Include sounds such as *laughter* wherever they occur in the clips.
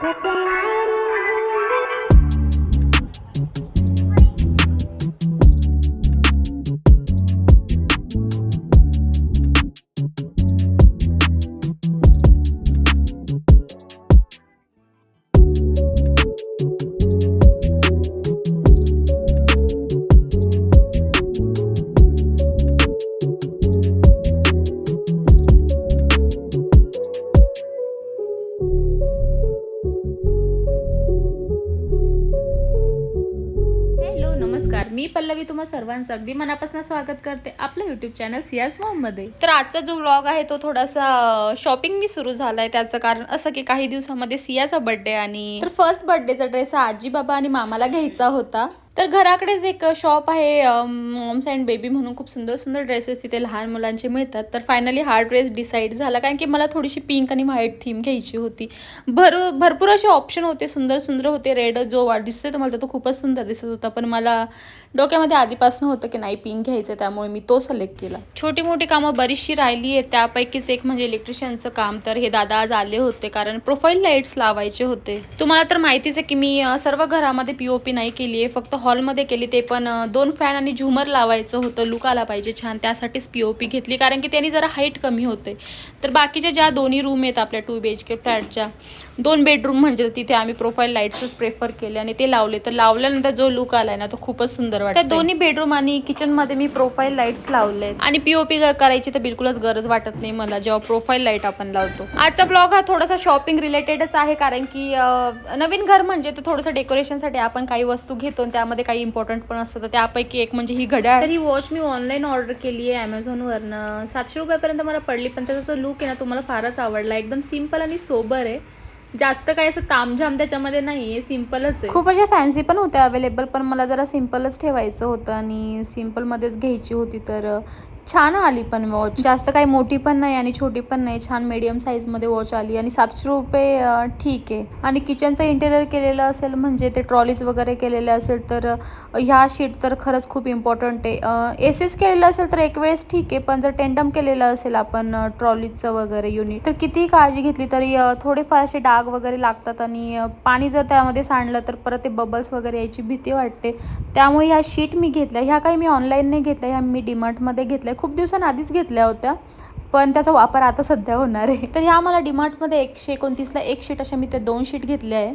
But tonight नमस्कार मी पल्लवी तुम्हा सर्वांचं अगदी मनापासून स्वागत करते आपलं युट्यूब चॅनल सियाजमध्ये. तर आजचा जो व्लॉग आहे तो थोडासा शॉपिंग मी सुरू झालाय त्याचं कारण असं की काही दिवसामध्ये सियाचा बर्थडे आणि तर फर्स्ट बर्थडेचा ड्रेस हा आजी बाबा आणि मामाला घ्यायचा होता. तर घराकडेच एक शॉप आहे मॉम्स अँड बेबी म्हणून खूप सुंदर सुंदर ड्रेसेस तिथे लहान मुलांचे मिळतात. तर फायनली हा ड्रेस डिसाईड झाला. कारण की मला थोडीशी पिंक आणि व्हाईट थीम घ्यायची होती. भर भरपूर असे ऑप्शन होते सुंदर सुंदर होते. रेड जो वाढ दिसतोय मला तो खूपच सुंदर दिसत होता. पण मला डोक्यामध्ये आधीपासून होतं की नाही पिंक घ्यायचं त्यामुळे मी तो सिलेक्ट केला. छोटी मोठी कामं बरीचशी राहिली आहेत. त्यापैकीच एक म्हणजे इलेक्ट्रिशियनचं काम. तर हे दादा आज आले होते कारण प्रोफाईल लाईट्स लावायचे होते. तुम्हाला तर माहितीच आहे की मी सर्व घरामध्ये पीओपी नाही केली आहे. फक्त हॉलमध्ये केली ते पण दोन फॅन आणि झुमर लावायचं होतं लुक आला पाहिजे छान. त्यासाठीच पी ओ पी घेतली कारण की त्यांनी जरा हाईट कमी होते. तर बाकीच्या ज्या दोन्ही रूम आहेत आपल्या टू बी एच के फ्लॅटच्या दोन बेडरूम म्हणजे तिथे आम्ही प्रोफाईल लाईट्सच प्रेफर केले आणि ते लावले. तर लावल्यानंतर जो लुक आलाय ना तो खूपच सुंदर वाटतो त्या दोन्ही बेडरूम आणि किचनमध्ये मी प्रोफाईल लाईट्स लावले आणि पीओपी करायची तर बिलकुलच गरज वाटत नाही मला जेव्हा प्रोफाईल लाइट आपण लावतो. आजचा ब्लॉग हा थोडासा शॉपिंग रिलेटेडच आहे कारण की नवीन घर म्हणजे ते थोडंसं डेकोरेशनसाठी आपण काही वस्तू घेतो आणि त्यामध्ये काही इम्पॉर्टंट पण असतं. तर त्यापैकी एक म्हणजे ही घड्याळ. तर ही वॉच मी ऑनलाईन ऑर्डर केली आहे अमेझॉनवरनं सातशे रुपयापर्यंत मला पडली पण त्याचा जो लुक आहे ना तो मला फारच आवडला. एकदम सिंपल आणि सोबर आहे. जास्त काही असं तामझाम त्याच्यामध्ये नाही आहे सिम्पलच आहे. खूप अशा फॅन्सी पण होत्या अवेलेबल पण मला जरा सिम्पलच ठेवायचं होतं आणि सिम्पलमध्येच घ्यायची होती तर छान आली पण वॉच. जास्त काही मोठी पण नाही आणि छोटी पण नाही. छान मीडियम साईजमध्ये वॉच आली आणि सातशे रुपये ठीक आहे. आणि किचनचं इंटेरियर केलेलं असेल म्हणजे ते ट्रॉलीज वगैरे केलेले असेल तर ह्या शीट तर खरंच खूप इम्पॉर्टंट आहे. एसेस केलेलं असेल तर एक वेळेस ठीक आहे. पण जर टेंडम केलेलं असेल आपण ट्रॉलीजचं वगैरे युनिट तर कितीही काळजी घेतली तरी थोडेफार असे डाग वगैरे लागतात आणि पाणी जर त्यामध्ये सांडलं तर परत ते बबल्स वगैरे यायची भीती वाटते. त्यामुळे ह्या शीट मी घेतल्या. ह्या काही मी ऑनलाईन नाही घेतल्या. ह्या मी डिमार्टमध्ये घेतल्या. खूप दिवसांआधीच घेतल्या होत्या पण त्याचा वापर आता सध्या होणार आहे. तर ह्या मला डिमार्टमध्ये एकशे एकोणतीसला एक शीट अशा मी त्या दोन शीट घेतल्या आहे.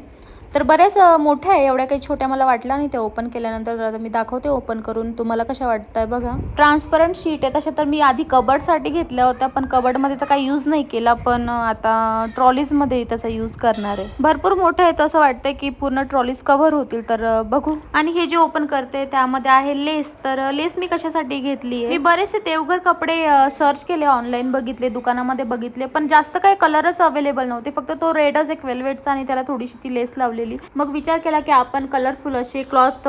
तर बऱ्याच मोठ्या आहे एवढ्या काही छोट्या मला वाटल्या नाही ते ओपन केल्यानंतर. आता मी दाखवते ओपन करून. तुम्हाला कशा वाटत आहे बघा. ट्रान्सपरंट शीट आहे तशा तर मी आधी कबडसाठी घेतल्या होत्या पण कबडमध्ये तर काही यूज नाही केला पण आता ट्रॉलीजमध्ये त्याचा यूज करणार आहे. भरपूर मोठं आहे तर असं वाटतंय की पूर्ण ट्रॉलीज कव्हर होतील तर बघू. आणि हे जे ओपन करते त्यामध्ये आहे लेस तर लेस मी कशासाठी घेतली आहे? मी बरेचसे देवघर कपडे सर्च केले ऑनलाईन बघितले दुकानामध्ये बघितले पण जास्त काही कलरच अवेलेबल नव्हते. फक्त तो रेडच एक वेल्वेटचा आणि त्याला थोडीशी ती लेस लावली आवडलेली मग विचार केला की आपण कलरफुल असे क्लॉथ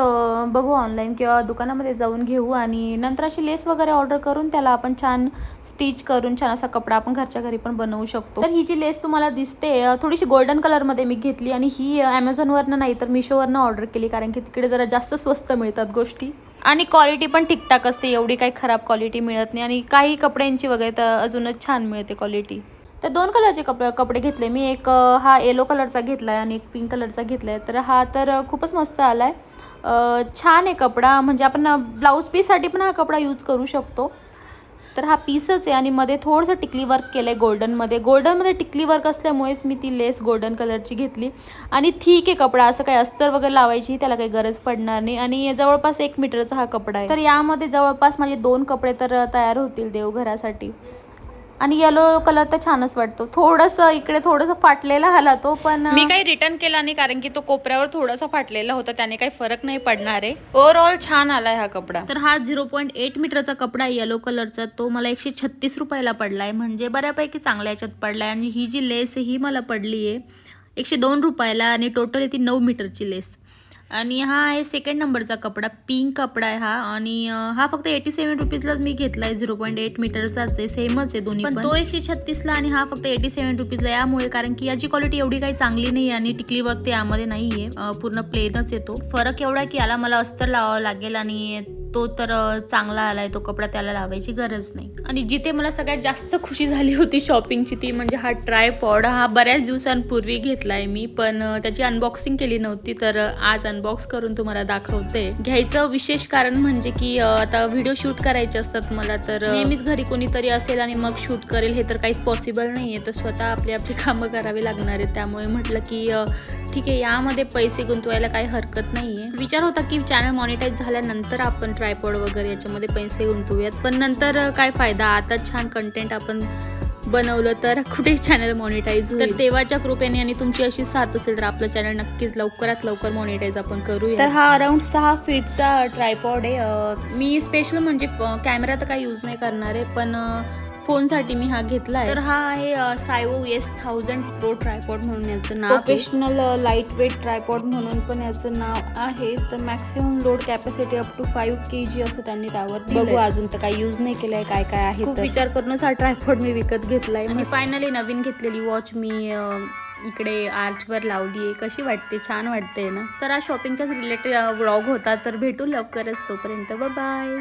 बघू ऑनलाईन किंवा दुकानामध्ये जाऊन घेऊ आणि नंतर अशी लेस वगैरे ऑर्डर करून त्याला आपण छान स्टिच करून छान असा कपडा आपण घरच्या घरी पण बनवू शकतो. तर ही जी लेस तुम्हाला दिसते थोडीशी गोल्डन कलरमध्ये मी घेतली आणि ही ॲमेझॉनवरनं नाही तर मिशोवरनं ऑर्डर केली कारण की तिकडे जरा जास्त स्वस्त मिळतात गोष्टी. आणि क्वालिटी पण ठीकठाक असते एवढी काही खराब क्वालिटी मिळत नाही आणि काही कपड्यांची वगैरे तर अजूनच छान मिळते क्वालिटी तर दोन कलरचे कपडे कपडे घेतले. मी एक हा येलो कलरचा घेतला आहे आणि एक पिंक कलरचा घेतला आहे तर हा तर खूपच मस्त आला आहे छान आहे कपडा. म्हणजे आपण ब्लाऊज पीससाठी पण हा कपडा यूज करू शकतो. तर हा पीसच आहे आणि मध्ये थोडंसं टिकली वर्क केलं आहे गोल्डनमध्ये गोल्डनमध्ये टिकली वर्क असल्यामुळेच मी ती लेस गोल्डन कलरची घेतली. आणि ठीक आहे कपडा. असं काही अस्तर वगैरे लावायची त्याला काही गरज पडणार नाही. आणि जवळपास एक मीटरचा हा कपडा आहे. तर यामध्ये जवळपास माझे दोन कपडे तर तयार होतील देवघरासाठी. आणि येलो कलर तर छानच वाटतो. थोडंसं इकडे थोडंसं फाटलेला आला तो पण मी काही रिटर्न केला नाही कारण की तो कोपऱ्यावर थोडासा फाटलेला होता त्याने काही फरक नाही पडणार आहे. ओव्हरऑल छान आलाय हा कपडा. तर हा झिरो पॉईंट एट मीटरचा कपडा येलो कलरचा तो मला एकशे छत्तीस रुपयाला पडलाय. म्हणजे बऱ्यापैकी चांगल्या याच्यात पडलाय. आणि ही जी लेस आहे ही मला पडली आहे एकशे दोन रुपयाला आणि टोटल आहे ती नऊ मीटरची लेस आणि हा आहे सेकंड नंबरचा कपडा पिंक कपडा आहे हा. आणि हा फक्त एटी सेव्हन रुपीजलाच मी घेतलाय. झिरो पॉईंट एट मीटरचाच आहे. सेमच आहे दोन्ही पण तो एकशे छत्तीसला आणि हा फक्त एटी सेव्हन रुपीजला यामुळे कारण की याची क्वालिटी एवढी काही चांगली नाही आणि टिकली वर्क ते यामध्ये नाहीये. अं, पूर्ण प्लेनच येतो फरक एवढा की याला मला अस्तर लावावं लागेल आणि तो तर चांगला चांगला आलाय तो कपडा त्याला लावायची गरज नाही. आणि जिथे मला सगळ्यात जास्त खुशी झाली *laughs* होती शॉपिंगची ती म्हणजे हा ट्राय पॉड हा बऱ्याच दिवसांपूर्वी घेतलाय मी पण त्याची अनबॉक्सिंग केली नव्हती तर आज अनबॉक्स करून तुम्हाला दाखवते. घ्यायचं विशेष कारण म्हणजे की आता व्हिडिओ शूट करायचे असतात मला तर नेहमीच घरी कोणीतरी असेल आणि मग शूट करेल हे तर काहीच पॉसिबल नाहीये. तर स्वतः आपली आपली कामं करावी लागणार आहेत. त्यामुळे म्हटलं की ठीक आहे यामध्ये पैसे गुंतवायला काही हरकत नाहीये. विचार होता की चॅनल मॉनिटाईज झाल्यानंतर आपण ट्रायपॉड वगैरे याच्यामध्ये पैसे गुंतवूयात. पण नंतर काय फायदा? आता छान कंटेंट आपण बनवलं तर कुठे चॅनल मॉनिटाईज तर देवाच्या कृपेने आणि तुमची अशी साथ असेल तर आपलं चॅनल नक्कीच लवकरात लवकर मॉनिटाईज आपण करूया तर हा अराउंड सहा फीटचा ट्रायपॉड आहे. मी स्पेशल म्हणजे कॅमेरा तर काही यूज नाही करणार आहे पण फोनसाठी मी हा घेतला तर हा आहे सायओ एस थाउजंड प्रो ट्रायपॉड म्हणून याचं नाव प्रोफेशनल लाइट वेट ट्रायपॉड म्हणून पण याचं नाव आहे. तर maximum load capacity up to five K G असं त्यांनी त्यावर बघू अजून तर काही यूज नाही केलंय काय काय आहे खूप विचार करूनच हा ट्रायपॉड मी विकत घेतलाय आणि फायनली नवीन घेतलेली वॉच मी इकडे आर्चवर लावली आहे कशी वाटते? छान वाटते ना. तर हा शॉपिंगच्याच रिलेटेड व्लॉग होता तर भेटू लवकरच तोपर्यंत. बाय